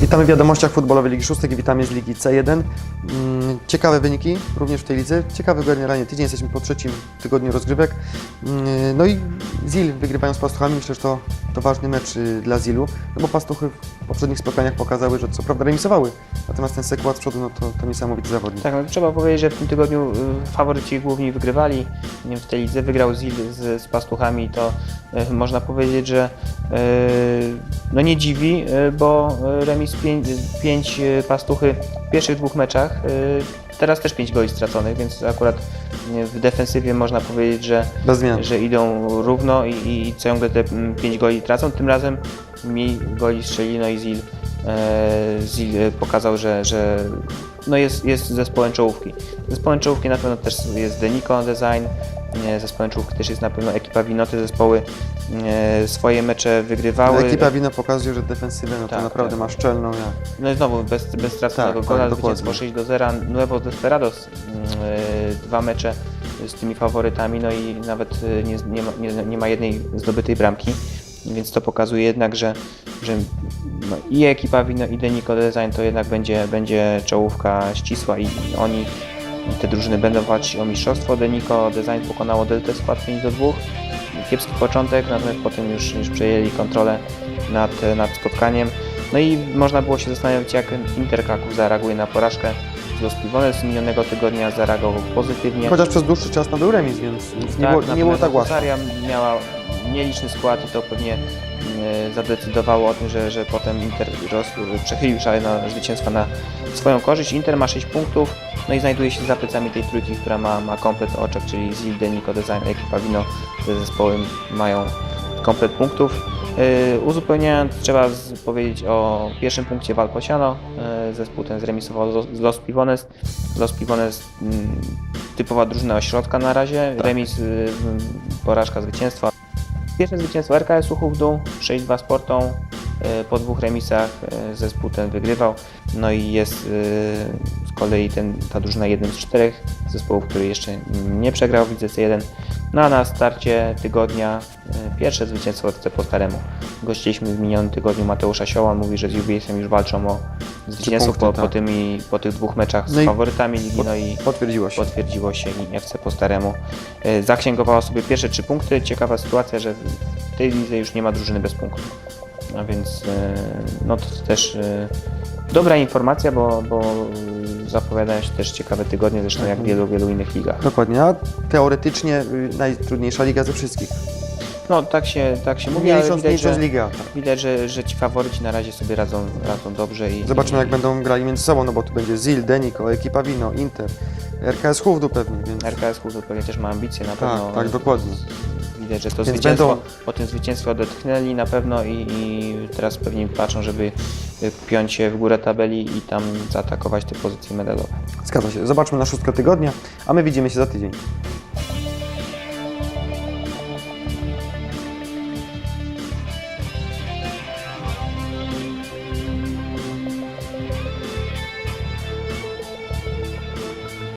Witamy w wiadomościach futbolowej Ligi Szóstek i witamy z Ligi C1. Mm, Ciekawe wyniki również w tej lidze. Ciekawy generalnie tydzień, jesteśmy po trzecim tygodniu rozgrywek. Mm, No i Zil wygrywają z Pastuchami, myślę, że to, to ważny mecz y, dla Zilu, no bo Pastuchy poprzednich spotkaniach pokazały, że co prawda remisowały, natomiast ten sekład z przodu, no to, to niesamowity zawodnik. Tak, no, trzeba powiedzieć, że w tym tygodniu y, faworyci główni wygrywali. Nie wiem, w tej lidze wygrał Zil z, z Pastuchami, to y, można powiedzieć, że y, no nie dziwi, y, bo y, remis 5 Pastuchy w pierwszych dwóch meczach, y, teraz też 5 goli straconych, więc akurat w defensywie można powiedzieć, że że idą równo i, i ciągle te 5 goli tracą. Tym razem mniej goli strzeli, no e, e, pokazał, że, że no jest, jest zespołem czołówki. Zespołem czołówki na pewno też jest Denico Design, zespołem czołówki też jest na pewno ekipa Wino, te zespoły swoje mecze wygrywały. Ekipa Wino pokazuje, że defensywę no to Tak, naprawdę tak. ma szczelną. Ja. No i znowu bez, bez straconego Tak, gola, tak, zwycięstwo dokładnie. 6 do 0, Nuevo Desperados, mm, e, dwa mecze z tymi faworytami, no i nawet nie, nie, ma, nie, nie ma jednej zdobytej bramki, więc to pokazuje jednak, że, że no i ekipa Wino i Denico Design to jednak będzie, będzie czołówka ścisła i oni, te drużyny będą walczyć o mistrzostwo. Denico Design pokonało Delta Skład 5 do 2, kiepski początek, natomiast potem już, już przejęli kontrolę nad, nad spotkaniem. No i można było się zastanowić, jak Inter Kraków zareaguje na porażkę Pivones z minionego tygodnia, zareagował pozytywnie. Chociaż przez dłuższy czas to był remis, więc, więc nie, Tak, było, nie było tak łatwo. Miała nieliczny skład i to pewnie e, zadecydowało o tym, że, że potem Inter roz, przechylił szale na zwycięstwa na swoją korzyść. Inter ma 6 punktów, no i znajduje się za plecami tej trójki, która ma, ma komplet oczek, czyli Zilde, Nico Design, ekipa Wino. Te zespoły mają komplet punktów. E, Uzupełniając, trzeba powiedzieć o pierwszym punkcie Valposiano. E, Zespół ten zremisował z- Los Pivones. Los Pivones mm, typowa drużyna ośrodka na razie. Tak. Remis, y, porażka, zwycięstwo. Pierwsze zwycięstwo RKS Uchów Dół, 6-2 Sportą. Y, Po dwóch remisach y, zespół ten wygrywał. No i jest y, z kolei ten, ta drużyna jednym z czterech zespołów, który jeszcze nie przegrał w Lidze C1. No a na starcie tygodnia pierwsze zwycięstwo od po staremu. Gościliśmy w minionym tygodniu Mateusza Sioła. Mówi, że z UBS-em już walczą o zwycięstwo punkty, po, tak. po, tymi, po tych dwóch meczach z No faworytami ligi. No i Potwierdziło się. potwierdziło się i FC po staremu. E, Zaksięgowała sobie pierwsze trzy punkty. Ciekawa sytuacja, że w tej lidze już nie ma drużyny bez punktu. A więc e, no to też e, dobra informacja, bo, bo zapowiadają się też ciekawe tygodnie, zresztą jak w wielu, wielu innych ligach. Dokładnie, a teoretycznie y, najtrudniejsza liga ze wszystkich. No tak się, tak się mówi, Nie ale licząc, widać, licząc że, Liga. Widać że, że ci faworyci na razie sobie radzą, radzą dobrze. I, Zobaczymy i, jak będą grali między sobą, no bo tu będzie Zil, Deniko, Ekipa Wino, Inter, RKS Hufdu pewnie, więc RKS Kuzów pewnie też ma ambicje na tak, pewno. tak, dokładnie. Widać, że to Więc zwycięstwo, będą- po tym zwycięstwie odetchnęli na pewno i, i teraz pewnie patrzą, żeby y, piąć się w górę tabeli i tam zaatakować te pozycje medalowe. Zgadza się. Zobaczmy na szóstkę tygodnia, a my widzimy się za tydzień.